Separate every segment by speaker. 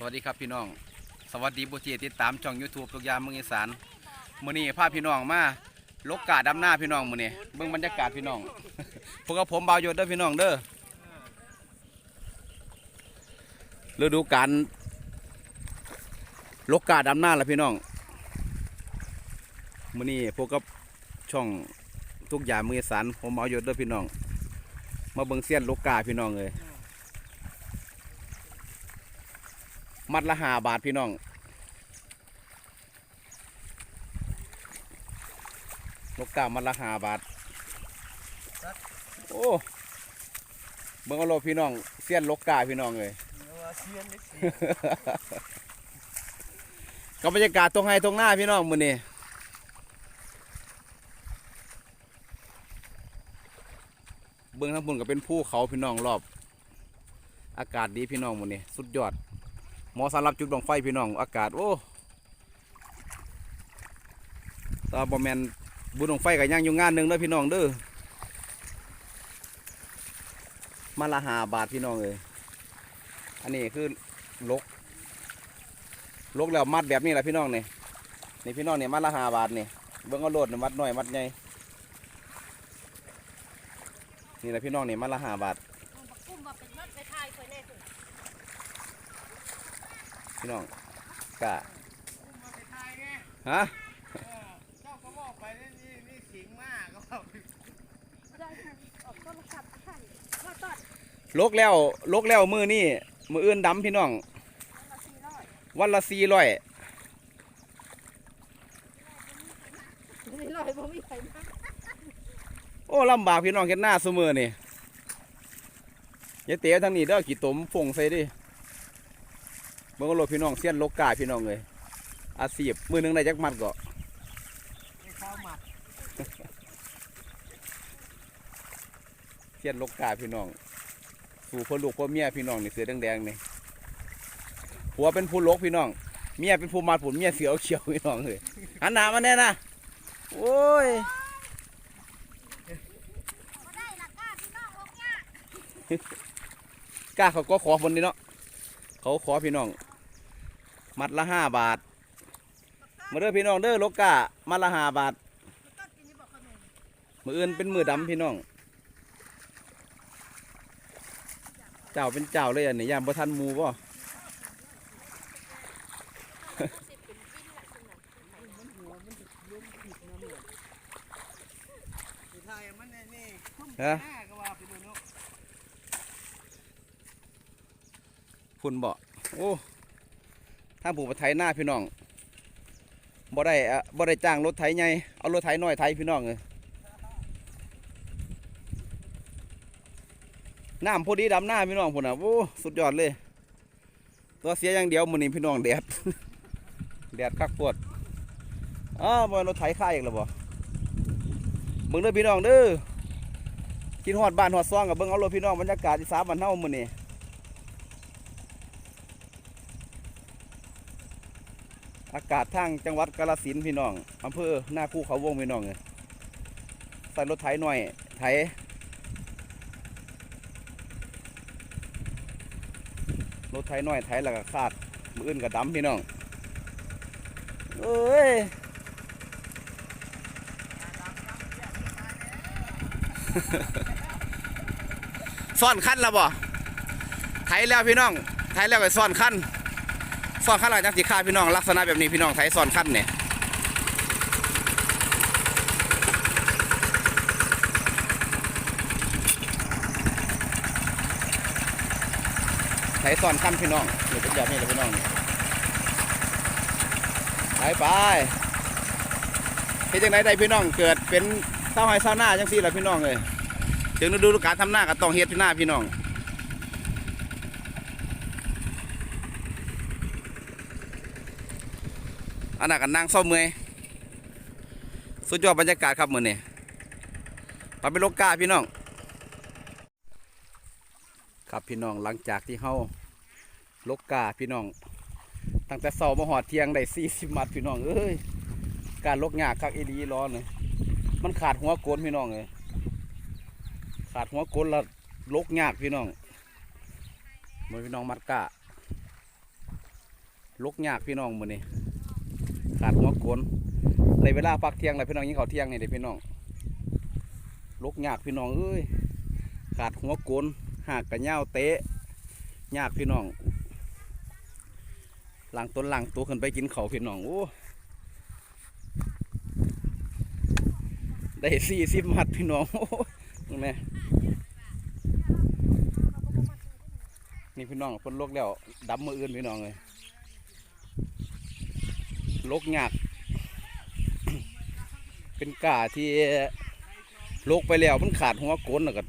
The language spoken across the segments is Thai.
Speaker 1: สวัสดีครับพี่น้อง สวัสดีผู้ที่ติดตามช่อง YouTube ทุกยามเมืองอีสานมื้อนี้พาพี่น้องมาลกกาดำหน้าพี่น้องมื้อนี้เบิ่งบรรยากาศพี่น้อง พวกกับผมบ่าวยศเด้อพี่น้องเด้อฤดูกาลลกกาดำหน้าละพี่น้องมื้อนี้พวกกับช่องทุกยามเมืองอีสานผมบ่าวยศเด้อพี่น้อง มาเบิ่งเสี้ยนลกกาพี่น้องเลย มัดละหาบาทพี่น้องนกกามัดละหาบาท โอ้ เบิ่งเอาโลพี่น้องเสี้ยนลกกาพี่น้องเลยกับบรรยากาศตรงไห้ตรงหน้าพี่น้องมือนี่เบื้องทั้งบนก็เป็นภูเขาพี่น้องรอบ อากาศดีพี่น้องมือนี่สุดยอด หมอสำหรับจุดบังไฟพี่น้องอากาศโอ้ตาบอแมนบุญบังไฟกับย่างอยู่งานหนึ่งเด้อพี่น้องเด้อมาละหาบาทพี่น้องเลยอันนี้คือลกลกแล้วมัดแบบนี้แหละพี่น้องเนี่ยนี่พี่น้องเนี่ยมัดละหาบาทนี่ยเบิ้งเอาโลดนี่มัดหน่อยมัดใหญ่นี่แหละพี่น้องเนี่ยมัดละหาบาท พี่น้องกะ
Speaker 2: มาไปทายไง
Speaker 1: ฮะ
Speaker 2: เออเจ้าก็บอกไปนี่นี่สิงมากก็บอก
Speaker 3: ได้ค่ะออกต้นขับขั้น
Speaker 1: ลกแล้วลกแล้วมือนี่มืออื่นดำพี่น้อง
Speaker 3: ละสี่ร้อย
Speaker 1: วันละสี่ร้อยโอ้ลำบากพี่น้องเห็นหน้าสมือนี่อยาเตะทางนี้เด้อกี่ตมฟงใส่ดิ เบิ่งเอาโลดพี่น้องเสี้ยนลกกาพี่น้องเลยอาชีพมือหนึงได้จักมัดก็
Speaker 2: ไม่เข้าหมัด
Speaker 1: เสี้ยนลกกาพี่น้อง สู่พ่อลูกพ่อเมียพี่น้องนี่เสือแดงๆนี่ผัวเป็นผู้ลกพี่น้องเมียเป็นผู้มาผุนเมียเสือเขียวพี่น้องเลยหันหน้ามาแน่นะโอ้ย
Speaker 3: บ่ได้ละก้าพี่น้องลงยาก
Speaker 1: กล้าเขาก็ขอบนนี้เนาะเขาขอพี่น้อง มัดละห้าบาท มาเด้อพี่น้องเด้อลกกามัดละห้าบาท
Speaker 3: ต้นกินนี่บอกขนม
Speaker 1: มืออื่นเป็นมือดำพี่น้อง เจ้าเป็นเจ้าเลยอันนี้ยามบ่ทันหมูบ่
Speaker 2: ไปทายมันนี่นี่คุ้ม
Speaker 1: ฮะ
Speaker 2: หน้าก็ว่าไปดูเนาะ
Speaker 1: พุ่นบ่โอ้ ทางผู้ปไทยหน้าพี่น้องบ่ได้บ่ได้จ้างรถไถใหญ่เอารถไถน้อยไถพี่น้องเลยน้ำพอดีดำหน้าพี่น้องพุ่นอะโอ้สุดยอดเลย ตัวเสียอย่างเดียวมื้อนี้พี่น้องแดดแดดคักปวดอ้าวบ่รถไถค่ายอีกแล้วบ่เบิ่งเด้อพี่น้องเด้อกินฮอดบ้านฮอดซองกับเบิ่งเอารถพี่น้องบรรยากาศอีสานบ้านเฮามือนี้ อากาศทางจังหวัดกาฬสินพี่น้องอำเภอหน้าคู่เขาวงพี่น้องเลยใส่รถไถหน่อยไถรถไถหน่อยไถแล้วก็คาดมืออื่นก็ดำพี่น้องเอ้ยซ่อนขั้นแล้วบ่ไถแล้วพี่น้องไถแล้วก็ซ่อนขั้น ซอนขั้นอะไรจังสีข้าพี่น้องลักษณะแบบนี้พี่น้องไทยซ่อนขั้นเนี่ยไทยซ่อนขั้นพี่น้องนี่เป็นแบบนี้เลยพี่น้องนี่ไปไปเฮ็ดจังไดได้พี่น้องเกิดเป็นเศร้าไห้เศร้าหน้าจังซี่แหละพี่น้องเลยถึงฤดูการทำหน้าก็ต้องเฮ็ดที่หน้าพี่น้อง อันนั้นกันนั่งเศร้าเมื่อยสุดยอดบรรยากาศครับมือนี่ปาเป็นโลกกาพี่น้อง ครับพี่น้องหลังจากที่เฮาโลกกาพี่น้อง ตั้งแต่เสามาหอดเทียงได้สี่สิบมัดพี่น้องเอ้ยการลกยากคักอีดีร้อนเลยมันขาดหัวโกนพี่น้องเลยขาดหัวโกนแล้วลกยากพี่น้องมือพี่น้องมัดกะลกยากพี่น้องมือนี้ ขาดหัวโกนในเวลาพักเที่ยงแล้วพี่น้องยิงข้าเที่ยงนี่เด้พี่น้องลกยากพี่น้องเอ้ยขาดหัวโกนหากกระเหย้าเตะยากพี่น้องหลังต้นหลังตัวขึ้นไปกินเขาพี่น้องโอ้ได้สี่สิบมัดพี่น้องโอ้แม่นี่พี่น้องคนลกแล้วดำมืออื่นพี่น้องเลย ลกหยากเป็นกาที่ลกไปแล้วมันขาดหัวโกนแล้วก็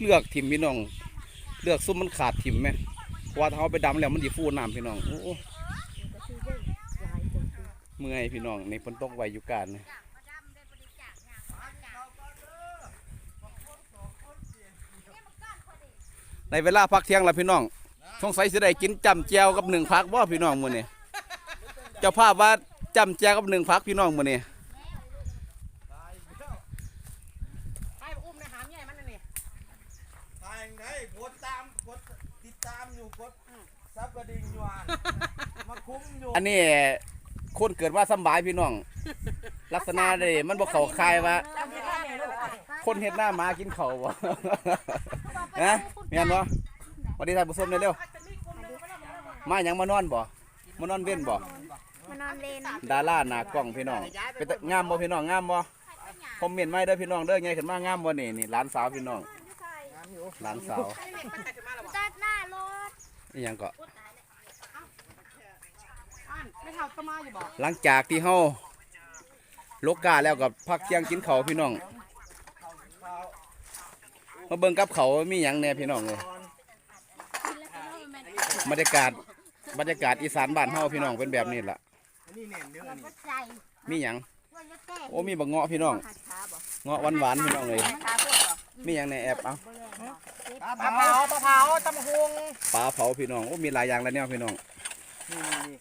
Speaker 1: เลือกทิมพี่น้อง เลือกซุ่มมันขาดทิมไหมเพราะว่าถ้าเอาไปดำแล้วมันดีฟูน้ำพี่น้องโอ้เมื่อยพี่น้องในฝนตกไวอยู่การนี่ในเวลาพักเที่ยงแล้วพี่น้องสงสัยสิได้กินจำแจวกับหนึ่งพักบ่าพี่น้องมื้อนี้เจ้าภาพว่า จำแจวกับหนึ่งพักพี่น้องมื้อนี้
Speaker 4: ไปอุ้มในหามใหญ่มันน่ะนี่
Speaker 2: ทางไหนกดตามกดติดตามอยู่กดซับกระดิ่งอยู่อ่านมาคุ้มอยู่
Speaker 1: อันนี้คนเกิดว่าสำบายพี่น้อง ลักษณะเลยมันบ่เข้าคายว่า
Speaker 4: จำไม่ได้เลยลูก
Speaker 1: คนเฮ็ดหน้าหมากินเขาวบ่ฮะแม่นบ่สวัสดีท่านผู้ชมเร็วๆมาหยังมานอนบ่มานอนเว้นบ่
Speaker 3: มา นอนเล่น
Speaker 1: ดาราหน้ากล้องพี่น้องเป็นตางามบ่พี่น้องงามบ่คอมเมนต์มาให้เด้อพี่น้องเด้อไงขึ้นมางามบ่นี่นี่หลานสาวพี่น้องหลานสาว
Speaker 3: ตัดหน้ารถ
Speaker 1: นี่หยังก็
Speaker 4: อ่านไม่เท่าตะมาอยู่บ่
Speaker 1: หลังจากที่เฮาลกกาแล้วกับพักเที่ยงกินข้าวพี่น้องมาเบิ่งกับเขาวมีหยังแหน่พี่น้องเอ้ยบรรยากาศบรรยากาศอีสานบ้านเฮาพี่น้องเป็นแบบนี้ล่ะ
Speaker 2: อันนี้เนี่ยเนื้อนี่
Speaker 3: ใจ
Speaker 1: มีหยัง
Speaker 3: ว่าจะแก้
Speaker 1: โอ้มีบักเงาะพี่น้อง
Speaker 3: หัดขาบ่
Speaker 1: เงาะหวานๆพี่น้องเลยมีหยังในแอปเอ้า
Speaker 2: ปลา
Speaker 4: ปลา
Speaker 2: เผา
Speaker 4: เผาปลาเผาตำหุง
Speaker 1: ปลาเผาพี่น้องโอ้มีหลายอย่างแล้วเนี่ยพี่น้อง
Speaker 2: นี่นี่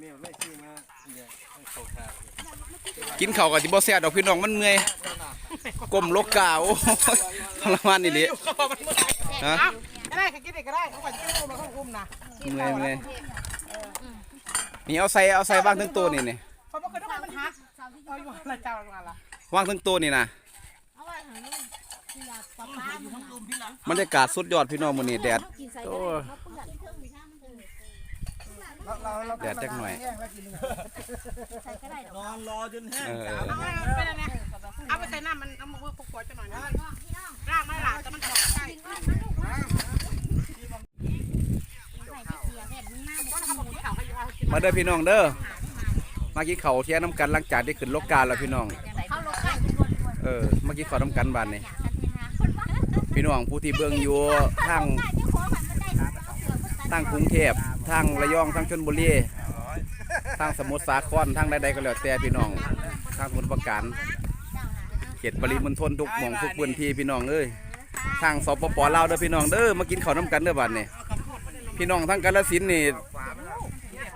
Speaker 2: นี่ไม่ชื่อมาเนี่ยให้เขาทาน
Speaker 1: กินข้าวกับที่บ่แซ่บดอกพี่น้องมันเมื่อยก้มลกกาโอ้ยทรมานนี่ดิฮะ
Speaker 4: ก็ได้ใครกินได้ก็ได้เขาก็กินอุ้มแล้วเขาอุ้มนะ
Speaker 1: เมื่อยเมื่อย นี่เอาใส่เอาใส่วางทั้งตัวนี่นี่
Speaker 4: เขาบอกเคยต้องมันหักเอาอยู่ละเจ้าละละ
Speaker 1: วางทั้งตัวนี่นะ
Speaker 3: เอาไว้หันนี่ที่อยากปลาปลาอยู่ทั้งลุมที่หลัง
Speaker 1: บรรยากาศสุดยอดพี่น้องมื้อนี้แดด
Speaker 3: กินใส่
Speaker 1: โอ้
Speaker 3: ได้
Speaker 1: ย
Speaker 3: เขาเปื้อน
Speaker 1: แดดจักหน่อย
Speaker 3: ใส่ก็ได้ดอก
Speaker 2: นอนรอจนแห้ง
Speaker 1: เออ
Speaker 2: สาม
Speaker 4: เอาไว้เป็นอะไรเอาไปใส่น้ำมันเอามาเวิร์กปวดจะหน่อยนะรากไม่หลาแต่มันจะใช่ก็ทำแบบนี้เขาให้เอากิน
Speaker 1: มาเด้อพี่น้องเด้อมากินข้าวเที่ยน้ำกันหลังจากที่ขึ้นลกกาแล้วพี่น้อง
Speaker 3: เขาลงไข่ทุกคนด้วย
Speaker 1: เออมากินข้าวน้ำกันบ้านนี่พี่น้องผู้ที่เบิ่งอยู่ทางทางกรุงเทพทางระยองทางชลบุรีทางสมุทรสาครทางใดๆก็แล้วแต่พี่น้องทางสมุทรปราการเขตปริมณฑลทุกหม่องทุกพื้นที่พี่น้องเอ้ยทางสปปลาวเด้อพี่น้องเด้อมากินข้าวน้ำกันเด้อบ้านนี่พี่น้องทางกาฬสินธุ์นี่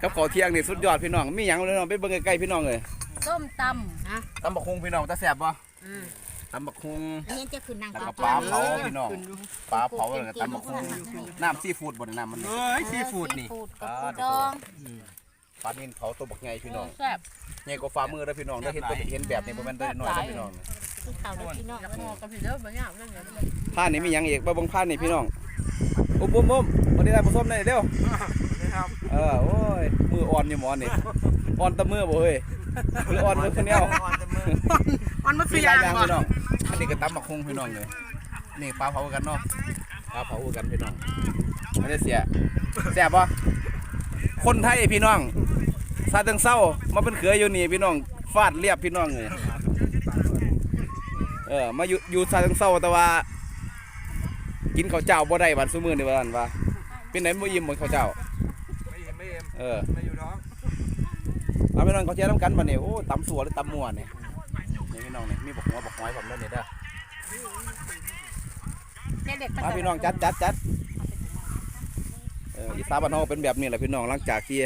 Speaker 1: กับข้าวเที่ยงนี่สุดยอดพี่น้องมีหยังเลยน้องไปเบิ่งใกล้ๆพี่น้องเอ้ย
Speaker 3: ส้มต
Speaker 1: ตำบักฮุงพี่น้องตาแซ่บบ่ตำบักฮุงำ
Speaker 3: อันนี้จะคือนาง
Speaker 1: แล้วก็ปลาเผาพี่น้องปลาเผาแล้วก็ตำบักฮุงน้ำซีฟู้ดบ่ได้น้ำมัน
Speaker 2: เอ้ยซีฟู้ดนี่
Speaker 3: ปูดกับปูดอง
Speaker 1: ปลานิ่นเผาตัวบักใหญ่พี่น้อง
Speaker 3: แซ่บ
Speaker 1: ใหญ่กว่าฝ่ามือเด้อพี่น้องเด้อเห็นตัวเห็นแบบนี้บ่แม่นตัวน้อยเด้อพี่น้อง
Speaker 3: ที่เขาเด็กพี่น้อง
Speaker 4: กับพี่เด้อบางอย่างเรื่องเงี้ย
Speaker 1: ผ้านี่มีหยังอีกบ่เบิ่งผ้านี่พี่น้องอุ้มอุ้มอุ้มบ่ได้ได้ผสมได้เร็ว
Speaker 2: นะ ครับ
Speaker 1: เออโอ้ยมืออ่อนอยู่หมอนนี่อ่อนแตะมือบ่เฮ้ยหรืออ่อนมือคนเดียว
Speaker 2: อ่อนแต่มือ
Speaker 4: มันมัน
Speaker 1: มี
Speaker 4: สี่
Speaker 1: ห
Speaker 4: อ
Speaker 1: ลา
Speaker 4: ย่ายง
Speaker 1: อย่าง
Speaker 4: ก่อน
Speaker 1: พี่น้องอันนี้ก็ตำบักฮุงพี่น้องเลยนี่ปลาเผากันเนาะปลาเผากันพี่น้องไม่ได้เสียแซ่บบ่คนไทยพี่น้องซาเตึงเศร้ามาเป็นเขืออยู่นี่พี่น้องฟาดเรียบพี่น้องเลยเออมาอยู่อยู่ซาเตึงเศร้าแต่ว่า กินข้าวเจ้าบ่ได้บัดซุมื้อนี่ว่าซั่นว่าเป็นไหนบ่อิ่มบ่ข้าวเจ้า
Speaker 2: ไม่ เอ็มไม่เอ็ม
Speaker 1: เออ
Speaker 2: ไม่อยู่ท้อง
Speaker 1: เอาพี่น้องเขาเทียน้ำกันบัดนี้โอ้ตำสัวหรือตำมั่วนี่นี่พี่น้องนี่มีบักหัวบักหอยผมเด้อนี่เด้อ
Speaker 4: เนี่ยเด็ก
Speaker 1: มาพี่น้องจัดจัดจัดเอออีสานบ้านเฮาเป็นแบบนี้แหละพี่น้องหลังจากที่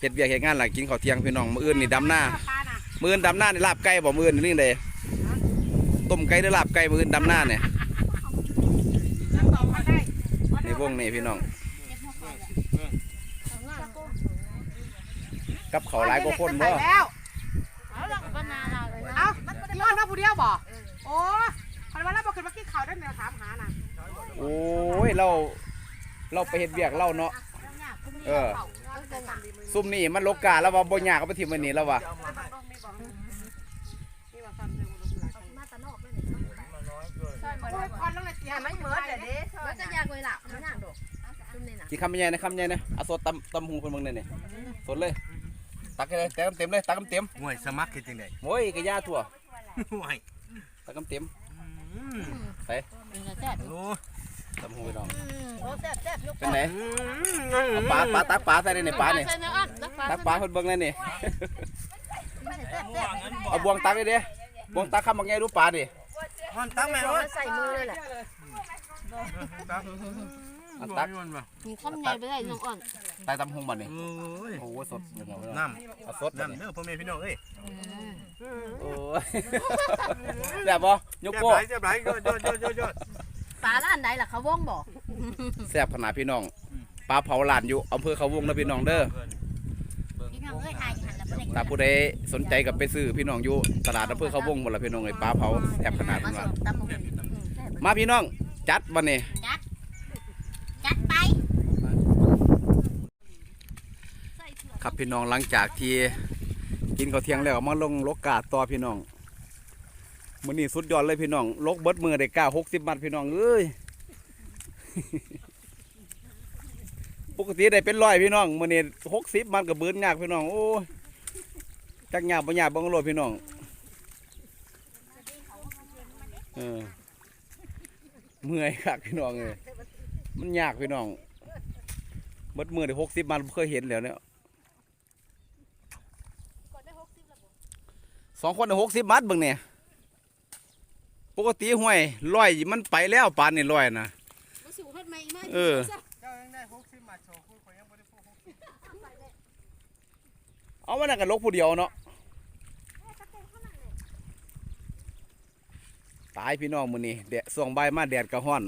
Speaker 1: เฮ็ดเวียกเฮ็ดงานหลังกินข้าวเที่ยงพี่น้องมื้ออื่นนี่ดำหน้า
Speaker 4: ปลาน่ะ
Speaker 1: มื้ออื่นดำหน้านี่ลาบไก่บ่มื้ออื่นนี่เด้ต้มไก่หรือลาบไก่มื้ออื่นดำหน้าเนี่ย
Speaker 4: แล้วต่อมาได้
Speaker 1: ในวงนี่พี่น้อง
Speaker 3: กั
Speaker 1: บเขาวหลายกว่าคนบ่
Speaker 4: แล้ว
Speaker 3: เอาเราก็นาเราเลย
Speaker 4: เอ้าที่อ้อนเราผู้เดียวบ่โอ้คันว่าเราบ่ขึ้นมากินข้าวได้แนวถามหาน่ะ
Speaker 1: โอ้ยเราเราไปเฮ็ดเวียกเราเนาะเออซุ่มนี่มันโลกาแล้วว่าบ่ยากเอาไปทิ่มไว้นี่แล้วว่า
Speaker 3: มาตะนอกเลยเนี่ย
Speaker 2: มาน้อยเกิน
Speaker 4: โอ้ยควันแล้วเลยเสีย
Speaker 3: มันเหมือนเดี๋ยวนี้มันจะยากเลยล่ะมันยากดอกจุ่มนี่นะ
Speaker 1: กี่คำใหญ่นะคำใหญ่นะเอาสดตำตำหูเพิ่นเบิ่งนี่นี่สดเลย ตักให้เลยตักเต็มๆเลยตักเต็ม
Speaker 2: ห่วยสมัครคือจังได๋
Speaker 1: ๆโอ้ยกะยาทั่ว
Speaker 2: ห่วย
Speaker 1: ตักเต็ม
Speaker 2: อืม
Speaker 1: ๆไป
Speaker 3: แซ่บ
Speaker 2: โอ้
Speaker 1: ตำหูพี่น้อง
Speaker 3: โอ้แซ่บแซ่บยก
Speaker 1: เป็นไหน
Speaker 2: อืม
Speaker 1: เอาปลาปลาตักปลาใส่ในนี่ปลานี่
Speaker 3: ใส่เนื้ออ่อนตักปลา
Speaker 1: ตักปลาเพิ่นเบิ่งนั่นนี่
Speaker 3: แซ่บแซ่บ
Speaker 1: เอาบวงตักเลยเด้บวงตักคำบักใหญ่ดูปลาดิ
Speaker 2: มันตั้งแม่ว่า
Speaker 3: ใส่มือเลยแหละ
Speaker 2: ตัก
Speaker 1: เอาตัก
Speaker 2: มันบ่
Speaker 3: มีข้าวไงไปได้น้องอ่อน
Speaker 1: ใส่ตำหูมันนี่
Speaker 2: โอ้ย
Speaker 1: โอ้โหสดเบิ่งเอาเบิ่ง
Speaker 2: น้
Speaker 1: เอาเอาสดำนั่น
Speaker 2: น้ำ
Speaker 1: นี่
Speaker 2: เด้อพ่อแม่พี่น้องเอ้ย
Speaker 1: โอ้ยแซ่บบ่ยก
Speaker 2: เจ็บ
Speaker 1: โป้
Speaker 2: หลายเจ็บหลายยอดยอดยอดยอดยอด
Speaker 3: ปลาร้านใดล่ะเขาว่องบอก
Speaker 1: แซ่บขนาดพี่น้องปลาเผาหลานอยู่อำเภอเขาวงนะพี่น้องเด้อ
Speaker 3: พี่น้องเอ้ยทายหันแล้วบ่ได้
Speaker 1: ถ้าผู้ใดสนใจกับไปซื้อพี่น้องอยู่ตลาดอำเภอเขาวงหมดละพี่น้องไอ้ปลาเผาแซ่บขนาด
Speaker 3: มา
Speaker 1: นั้น
Speaker 3: ส่
Speaker 1: ว่าง
Speaker 3: ตำบักหุ่ง
Speaker 1: มาพี่น้องจัดวันนี้
Speaker 3: จัดไป
Speaker 1: ครับพี่น้องหลังจากที่กินข้าวเที่ยงแล้วมาลงลกกาต่อพี่น้องมื้อนี้สุดยอดเลยพี่น้องลกเบิดมือได้กล้า60มัดพี่น้องเอ้ยปกติได้เป็นร้อยพี่น้องมื้อนี้60มัดก็เบิดยากพี่น้องโอ้ยจักหยากบ่ยากบ่งโลดพี่น้องเออเมื่อยคักพี่น้องเอ้ย มันยากพี่น้องเบิดมือได้60มัดบ่เคยเห็นแล้วเนี่ยสองคนหกสิบมัดเบิ่งเนี่ยปกติห้วยร้อยมันไปแล้วปานนี่ร้อยนะ
Speaker 3: มาสู่เฮ็ดใหม่อีกมั้ย
Speaker 1: เออ
Speaker 2: เจ้ายังได้60มาโชว์คุยข่อยยังบ่ได้พูด60
Speaker 1: เอามันนั่นกันลกผู้เดียวเนาะตายพี่น้องมื้อนี้แดดส่วงใบายมาแดดกระห้อน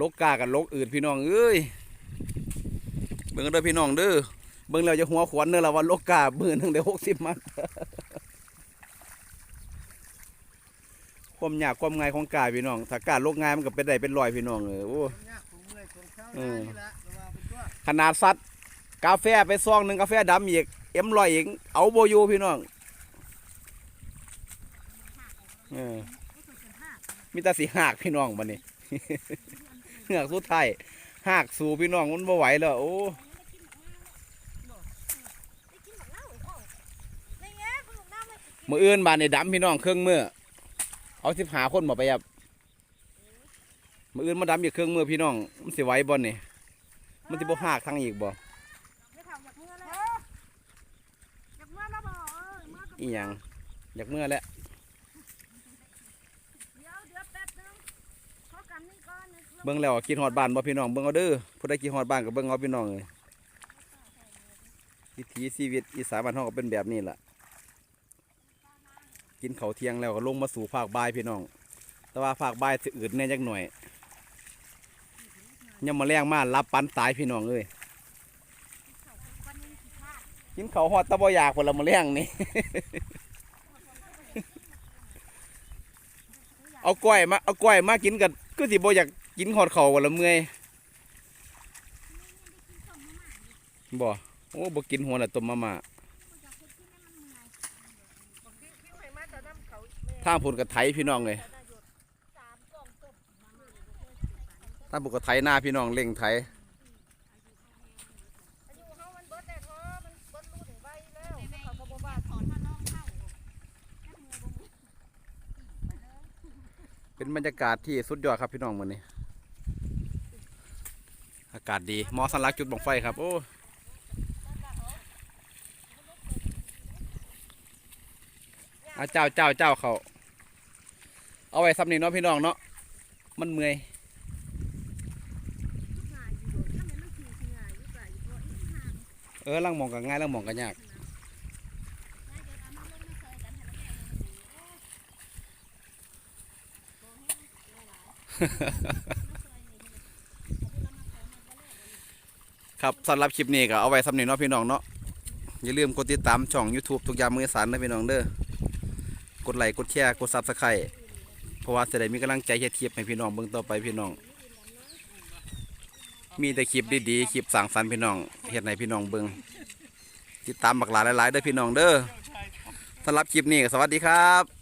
Speaker 1: ลกกากันลกอื่นพี่น้องเอ้ยเบิ่งเด้อพี่น้องเด้อเบิ่งแล้วจะหัวขวัญเด้อละว่าลกกามื้อหนึงได้หกสิบมัดความยากความง่ายของกาพี่น้อง ถ้ากาลกง่ายมันก็เป็นได้เป็นร้อยพี่น้องเออโอ้
Speaker 2: ยากผมเมื่อยคนเช้า
Speaker 1: เออ
Speaker 2: นี่ละระวังเป็นตัว
Speaker 1: ขนาดสัตว์กาแฟไปซองหนึ่งกาแฟดำอีกเอ็มลอยอีกเอาโบอยูพี่น้องเออมีแต่สีหักพี่น้องบันนี้เหงือกสุดท้ายหักสู่พี่น้องมันบ่ไหวแล้วโอ้มืออื่นบานในดำพี่น้องเครื่องมือเอาสิบหาคนมาไปยับมืออื่นมาดำอีกเครื่องมือพี่น้องมันสิไหวบ่นี่มันสิบ่หักทางอีกบ่
Speaker 4: ไม่ทำอกอแล้วอยากเมื่อแล้วบ่เออเมื่อ
Speaker 1: อีหยังอยากเมื่อแล้ว
Speaker 3: เดี๋ยวเดี๋ยวแป๊บนึงขอกันนี่ก่อน
Speaker 1: เบิ่งแล้วกินฮอดบ้านบ่พี่น้องเบิ่งเอาเด้อผู้ใดกินฮอดบ้านก็เบิ่งเอาพี่น้องเอ้ยวิถีชีวิตอีสานบ้านเฮาก็เป็นแบบนี้แหละกินเขาเทียงแล้วก็ลงมาสู่ภาคบ่ายพี่น้อง แต่ว่าภาคบ่ายอืดแน่จักหน่อยยามมาแรงมารับปันตายพี่น้องเอ้ยกินเขาวฮอดตะบอยากพุ่นละมาแรงนี่ เอาก้อยมาเอาก้อยมากินกันก็สิบอยาก กินฮอดเขาวันละเมื่อยบ่โอ้บ่กินหัวละต้มมาม่าทางพุ่นก็ไถพี่น้องเลยทางพุ่นก็ไถหน้าพี่น้องเล่งไถเป็นบรรยากาศที่สุดยอดครับพี่น้องมื้อนี้ากาศดีมอสันลักจุดบังไฟครับ โอ้อาเจ้าเจ้าเจ้าเขาเอาไว้ซ้ำนี่เนาะพี่น้องเนาะมันเมื่อยเออลังมองก็ง่ายลังมองก็ยาก ครับสำหรับคลิปนี้ก็เอาไว้สำนีเนาะพี่น้องเนาะอย่าลืมกดติดตามช่อง YouTube ทุกยามมือสารนะพี่น้องเด้อกดไลค์กดแชร์กด Subscribe เพราะว่าจะได้มีกำลังใจเฮ็ดคลิปให้พี่น้องเบิ่งต่อไปพี่น้อง มีแต่คลิปดีๆคลิปสร้างสรรค์พี่น้องเฮ็ดให้พี่น้องเบิ่งติดตามบักหลาหลายๆเด้อพี่น้องเด้อสำหรับคลิปนี้ก็สวัสดีครับ